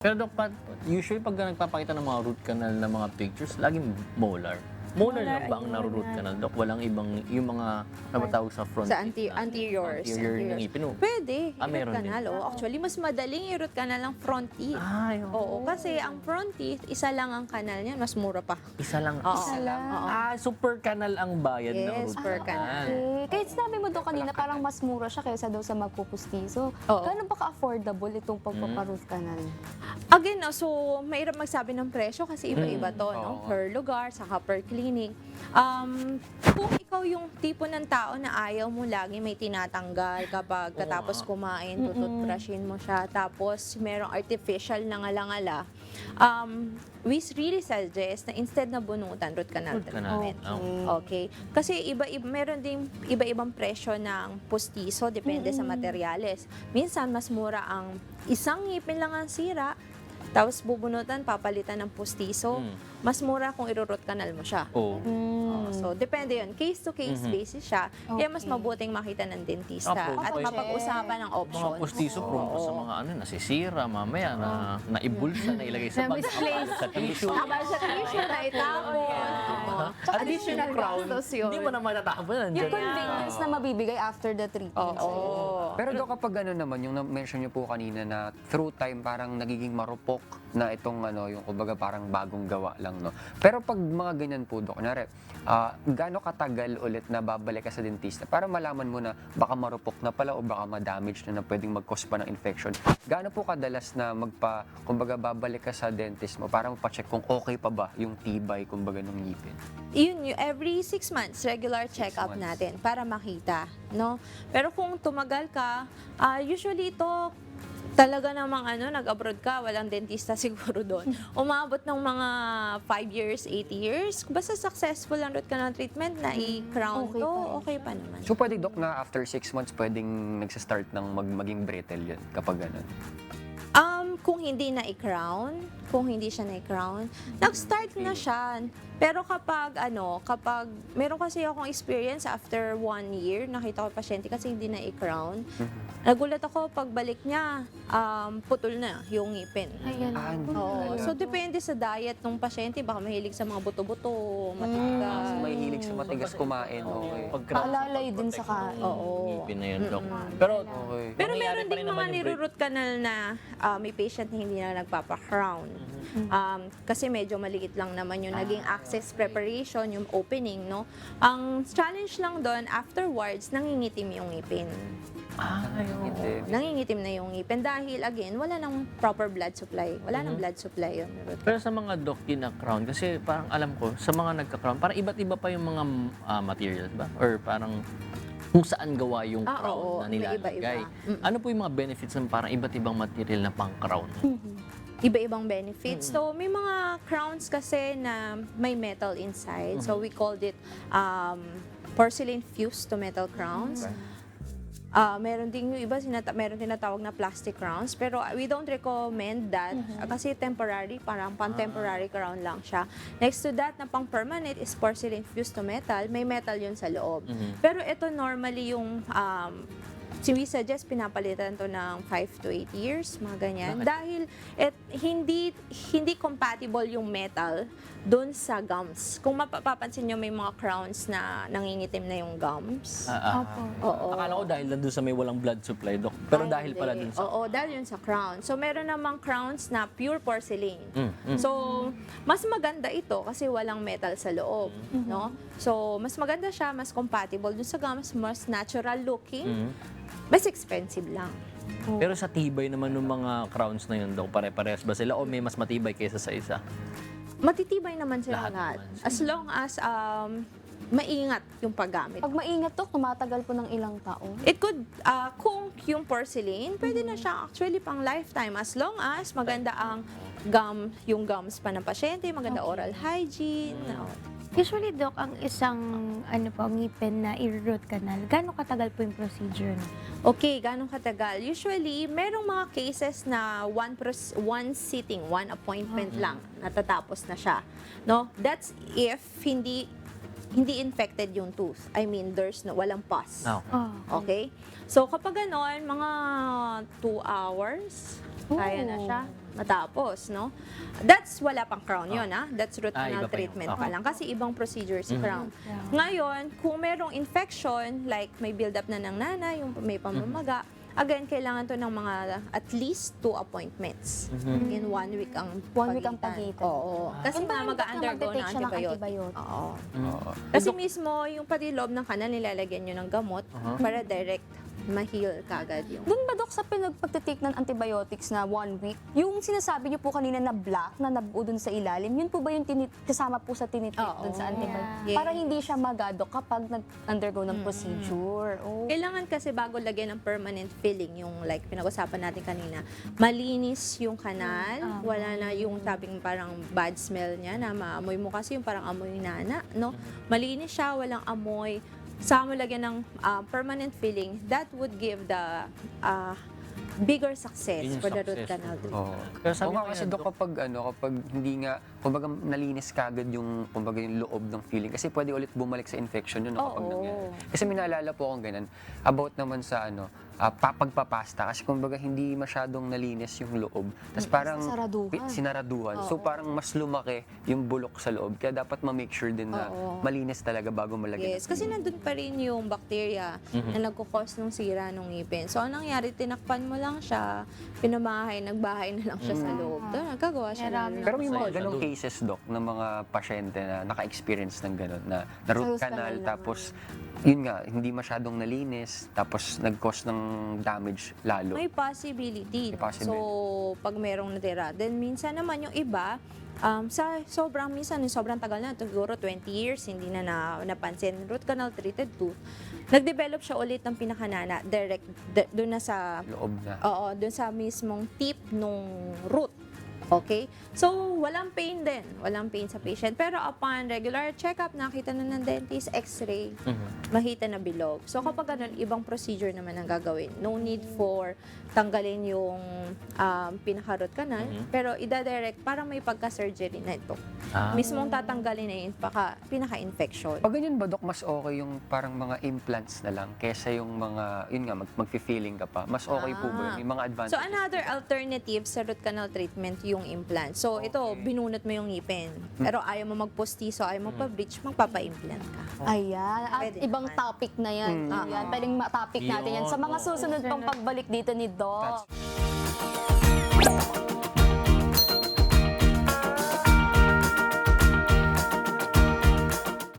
Pero pa, usually pag nagpapakita ng mga root canal na mga pictures, laging molar. Molar, lang ba ang molar. canal, Dok? Walang ibang, yung mga namatawag sa front Sa teeth anti- na- anteriors. Anterior ng anteriors. ngipin, oh. Pwede, Ah, i-root meron canal. din. Oh. Actually, mas madaling i-root canal ang front teeth. Ay, Oo, kasi ang front teeth, isa lang ang canal niyan, mas mura pa. Isa lang. Oo. Isa lang. Oo. Ah, so per canal ang bayad ng Yes, root per canal. Okay. Kahit sinabi mo doon kanina, parang mas mura siya kaysa daw sa magpupustiso. Oo. Gano'n ba ka-affordable itong pagpaparoot canal? Again, no, so mahirap magsabi ng presyo kasi iba-iba Mm, to, oo no? nga. Per lugar, saka per clinic. Um, kung ikaw yung tipo ng tao na ayaw mo lagi may tinatanggal kapag katapos kumain, tututbrushin mo siya, tapos merong artificial na ngala-ngala, um, we really suggest na instead na bunutan, root canal Root canal. treatment. Oh. Okay. Kasi iba, iba meron din iba-ibang presyo ng pustiso depende sa materyales. Minsan mas mura ang isang ngipin lang ang sira, tapos bubunutan, papalitan ng pustiso. Mm. Mas mura kung irurot canal mo siya. Oo. Oo, so, depende yun. Case to case Mhm. basis siya. Kaya mas Okay. mabuting makita ng dentista Apo, at mapag-usapan ng Mga option. pustiso prone pa sa mga ano, nasisira mamaya, na naibulsa, na ilagay sa bag. Sa tissue. Tama sa tissue na itapon. Oo. At least yung crown, gastos yun. hindi mo na matatapon. Yung Nandiyan. convenience na mabibigay after the treatment. Oo. Pero do kapag ano naman, yung na-mention niyo po kanina na through time parang nagiging marupok na itong ano, yung kumbaga parang bagong gawa lang, no? Pero pag mga ganyan po, Dok, kunwari, ah, gaano katagal ulit na babalik ka sa dentista para malaman mo na baka marupok na pala o baka ma-damage na na pwedeng mag-cause pa ng infection. Gaano po kadalas na magpa, kumbaga babalik ka sa dentist mo para mapacheck kung okay pa ba yung tibay, kumbaga, ng ngipin? Yun, yun, every six months, regular check-up natin para makita, no? Pero kung tumagal ka, ah, usually ito, talaga namang ano, nag-abroad ka, walang dentista siguro doon. Umabot ng mga 5 years, 8 years, basta successful ang root canal treatment na i-crown Okay to, pa okay pa naman. So pwede, Dok, na after six months, pwedeng nagsa-start ng mag maging brittle yun kapag ganun? Kung hindi na i-crown, kung hindi siya na i-crown, nag-start na siya. Pero kapag ano, kapag meron kasi akong experience after one year, nakita ko yung pasyente kasi hindi na i-crown. Nagulat ako pagbalik niya, um, putol na yung ngipin. Ayan. Ah, Oo. So depende sa diet ng pasyente, baka mahilig sa mga buto-buto, matigas. Ah, may hilig sa matigas kumain. Okay. Paalalay din sa kain. Oo. ngipin na yun, Dok. Pero, Okay. Pero Mangyayari meron pa din rin mga naman yung break- nirurut canal na ah, may patient na hindi na nagpapa-crown. Mm-hmm. Um, kasi medyo maliit lang naman yung naging Ah. access preparation, yung opening, no? Ang challenge lang doon, afterwards, nangingitim yung ngipin. ah, Hindi. Nangingitim na yung ngipin dahil, again, wala nang proper blood supply. Wala Mm-hmm. nang blood supply yun. Pero sa mga doc na crown, kasi parang alam ko, sa mga nagka-crown, parang iba't iba pa yung mga ah, materials ba? Or parang kung saan gawa yung Ah, crown oo. na nilalagay. Mm. Ano po yung mga benefits ng parang iba't ibang material na pang-crown? iba-ibang benefits. So, may mga crowns kasi na may metal inside. So, we called it um, porcelain fused to metal crowns. Ah, meron din yung iba, sinata- meron tinatawag na plastic crowns. Pero ah, we don't recommend that ah, kasi temporary, parang pan-temporary crown lang siya. Next to that, na pang-permanent is porcelain fused to metal. May metal yun sa loob. Pero ito normally yung um, Si we suggest pinapalitan to ng 5 to 8 years, mga ganyan. Bakit? Dahil et, hindi hindi compatible yung metal doon sa gums. Kung mapapansin nyo, may mga crowns na nangingitim na yung gums. Ah, ah. Opo. Oo. Akala ko dahil nandun sa may walang blood supply, doc. Pero Ay, dahil pala hindi. dun sa... Oo, dahil yun sa crown. So, meron namang crowns na pure porcelain. Mm, mm. So, mas maganda ito kasi walang metal sa loob, no? So, mas maganda siya, mas compatible dun sa gums, mas natural looking, Mm. Mas expensive lang. Pero sa tibay naman ng mga crowns na yun, doc, pare-parehas ba sila o may mas matibay kaysa sa isa? Matitibay naman sila Lahat lahat. naman. As long as um, maingat yung paggamit. Pag maingat to, tumatagal po ng ilang taon. It could, uh, kung yung porcelain, pwede na siya actually pang lifetime as long as maganda ang gum, yung gums pa ng pasyente, maganda Okay. oral hygiene. no. Usually, Doc, ang isang ano po, ngipin na i-root canal, gano'ng katagal po yung procedure? no? Okay, ganong katagal? Usually, merong mga cases na one, pros- one sitting, one appointment lang, natatapos na siya. No? That's if hindi hindi infected yung tooth. I mean, there's no, walang pus. Ah, Oh. Okay? So, kapag ganon, mga 2 hours, Kaya na Oh. siya matapos, no? That's wala pang crown yun, ah. That's root Ah, canal iba pa yun. treatment Okay. pa lang. Kasi ibang procedure si Mhm. crown. Ngayon, kung merong infection, like may build-up na ng nana, yung may pamamaga, again, kailangan to ng mga at least two appointments. Mhm. In one week ang One week ang pagitan. Oo. Kasi Yung nga mag-undergo ng antibiotic. antibiotic. Oo. Oo. Kasi mismo, yung pati loob ng kanal, nilalagyan nyo ng gamot Aha. para direct ma-heal kagad yung Doon ba, Dok, sa pinagpagtitake ng antibiotics na one week, yung sinasabi niyo po kanina na black, na nabuo dun sa ilalim, yun po ba yung tinit kasama po sa tinitake Oo. dun sa antibiotics? Yeah. Para hindi siya magado kapag nag-undergo ng Mm. procedure. Oh. Kailangan kasi bago lagyan ng permanent filling, yung like pinag-usapan natin kanina, malinis yung kanal, Mm. wala na yung tabing parang bad smell niya na maamoy mo kasi yung parang amoy nana, no? Malinis siya, walang amoy. Saka mo lagyan ng ah, permanent filling, that would give the ah, bigger success Yun yung for the root success. canal. Oo. Pero sabi Oo nga mo kasi yan, Dok, Dok. kapag ano, kapag hindi nga, kumbaga nalinis kagad yung, kumbaga yung loob ng feeling. Kasi pwede ulit bumalik sa infection yun no, kapag Oo. nangyari. Kasi may naalala po akong ganun, about naman sa ano, ah, pa- pagpapasta. Kasi kumbaga hindi masyadong nalinis yung loob. Tapos parang Saraduhan. pi- sinaraduhan. So Oo. parang mas lumaki yung bulok sa loob. Kaya dapat ma-make sure din na Oo. malinis talaga bago malagyan. Yes, ng kasi filling. nandun pa rin yung bacteria Mhm. na nagkukos ng sira ng ngipin. So, anong nangyari, tinakpan mo lang siya, pinamahay, nagbahay na lang siya sa Mm. loob. Doon, nagkagawa siya ng- Pero may mga ganong cases, Doc, ng mga pasyente na naka-experience ng ganon, na, na root Sa canal, tapos, yun nga, hindi masyadong nalinis, tapos nag-cause ng damage lalo. May possibility. May possibility. So, pag merong natira. Then, minsan naman yung iba, um, sa sobrang, minsan, sobrang tagal na, siguro 20 years, hindi na, na napansin. Root canal treated tooth. Nag-develop siya ulit ng pinakanana, direct, doon na sa Loob na. Oo, dun sa mismong tip nung root. Okay? So, walang pain din. Walang pain sa patient. Pero upon regular check-up, nakita na ng dentist, x-ray, Mhm. mahita na bilog. So, kapag ganun, ibang procedure naman ang gagawin. No need for tanggalin yung um, pinaka-root canal, Mhm. pero ida-direct para may pagka-surgery na ito. Ah. Mismong tatanggalin na yung paka, pinaka-infection. Pag ganyan ba, Doc, mas okay yung parang mga implants na lang kesa yung mga, yun nga, mag, mag-feeling ka pa. Mas okay po ba yun? May mga advantages? So, another alternative sa root canal treatment, yung implant. So, ito, binunot mo yung ngipin. Pero ayaw mo magpostiso, ayaw mo pa-bridge, magpapa-implant ka. Ayan. At Pwede ibang naman. topic na yan. Mm. Ayan. Pwedeng ma-topic natin yan sa mga susunod pang pagbalik dito ni Doc. That's-